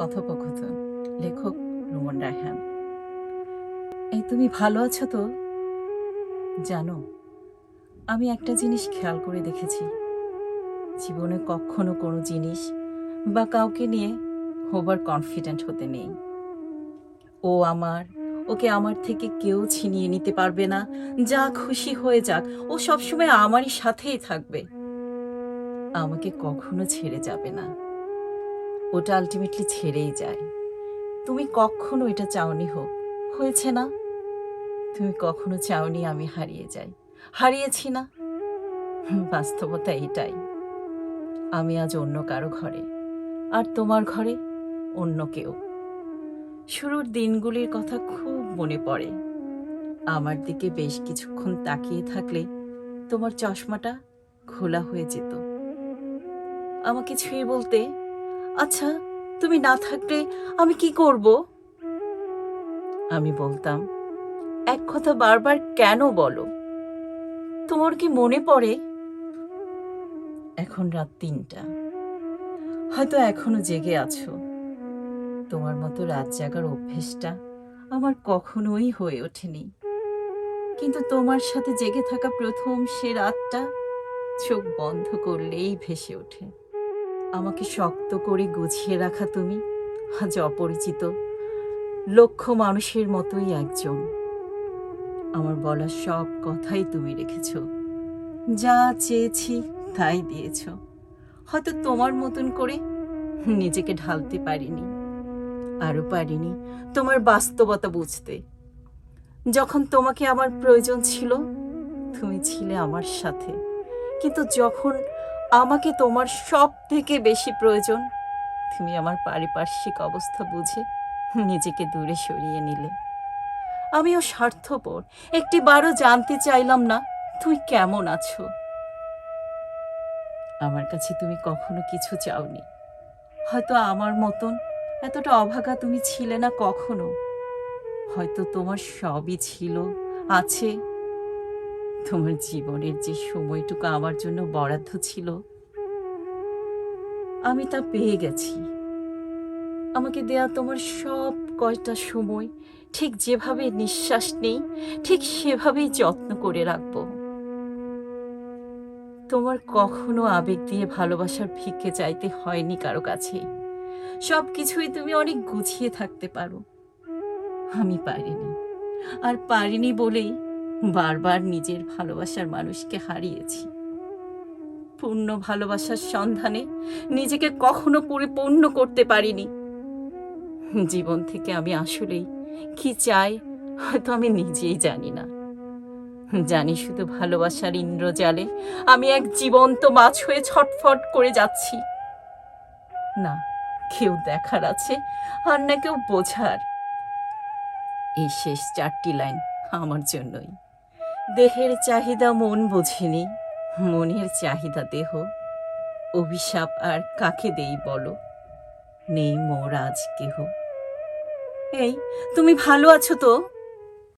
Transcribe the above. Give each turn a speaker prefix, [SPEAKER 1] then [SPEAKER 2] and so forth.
[SPEAKER 1] কথোপকথন। লেখক রুমন রায়হান। এই তুমি ভালো আছো তো? জানো, আমি একটা জিনিস খেয়াল করে দেখেছি। জীবনে কখনো কোনো জিনিস বা কাউকে নিয়ে হোবার কনফিডেন্ট হতে নেই। ও আমার, ওকে আমার থেকে কেউ ছিনিয়ে নিতে পারবে না। যা খুশি হয়ে যাক, ও সবসময় আমারই সাথেই থাকবে। আমাকে কখনো ছেড়ে যাবে না। ওটা আলটিমেটলি ছেড়েই যায়। তুমি কখনো এটা চাওনি হোক, হয়েছে না? তুমি কখনো চাওনি আমি হারিয়ে যাই। হারিয়েছি না। বাস্তবতা এটাই। আমি আজ অন্য কারও ঘরে, আর তোমার ঘরে অন্য কেউ। শুরুর দিনগুলির কথা খুব মনে পড়ে। আমার দিকে বেশ কিছুক্ষণ তাকিয়ে থাকলে তোমার চশমাটা খোলা হয়ে যেত। আমাকে ছুঁয়ে বলতে আচ্ছা তুমি না থাকলে আমি কি করব? আমি বলতাম, এক কথা বারবার কেন বলো? তোমার কি মনে পড়ে? এখন রাত তিনটা। হয়তো এখনও জেগে আছো। তোমার মতো রাত জাগার অভ্যেসটা আমার কখনোই হয়ে ওঠেনি। কিন্তু তোমার সাথে জেগে থাকা প্রথম সে রাতটা চোখ বন্ধ করলেই ভেসে ওঠে। আমাকে শক্ত করে গুছিয়ে রাখা তুমি, আজ অপরিচিত। লক্ষ মানুষের মতোই একজন। আমার বলা সব কথাই তুমি রেখেছ। যা চেয়েছি তাই দিয়েছ। হয়তো তোমার মতন করে নিজেকে ঢালতে পারিনি। আরও পারিনি তোমার বাস্তবতা বুঝতে। যখন তোমাকে আমার প্রয়োজন ছিল, তুমি ছিলে আমার সাথে। কিন্তু যখন আমাকে তোমার সব থেকে বেশি প্রয়োজন। তুমি আমার পারিপার্শ্বিক অবস্থা বুঝে নিজেকে দূরে সরিয়ে নিলে। আমিও স্বার্থপর, একটি বারও জানতে চাইলাম না তুই কেমন আছো? আমার কাছে তুমি কখনো কিছু চাওনি। হয়তো আমার মতন এতটা অভাগা তুমি ছিলে না কখনো। হয়তো তোমার সবই ছিল, আছে তোমার জীবনের যে সময়টুকু আমার জন্য বরাদ্দ ছিল, আমি তা পেয়ে গেছি। আমাকে দেয়া তোমার সব কয়টা সময় ঠিক যেভাবে নিঃশ্বাস নেই, ঠিক সেভাবেই যত্ন করে রাখব। তোমার কখনো আবেগ দিয়ে ভালোবাসার ভিক্ষে চাইতে হয়নি কারও কাছেই সব কিছুই তুমি অনেক গুছিয়ে থাকতে পারো। আমি পারিনি। আর পারিনি বলেই বারবার নিজের ভালোবাসার মানুষকে হারিয়েছি। পূর্ণ ভালোবাসার সন্ধানে নিজেকে কখনো পরিপূর্ণ করতে পারিনি। জীবন থেকে আমি আসলেই কি চাই, হয়তো আমি নিজেই জানি না। জানি শুধু ভালোবাসার ইন্দ্রজালে আমি এক জীবন্ত মাছ হয়ে ছটফট করে যাচ্ছি। না, কেউ দেখার আছে, আর না কেউ বোঝার। এই শেষ চারটি লাইন আমার জন্যই। দেহের চাহিদা মন বোঝেনি। মনের চাহিদা দেহ। অভিশাপ আর কাকে দেই বলো? নেই মোর আজ কেহ। এই, তুমি ভালো আছো তো?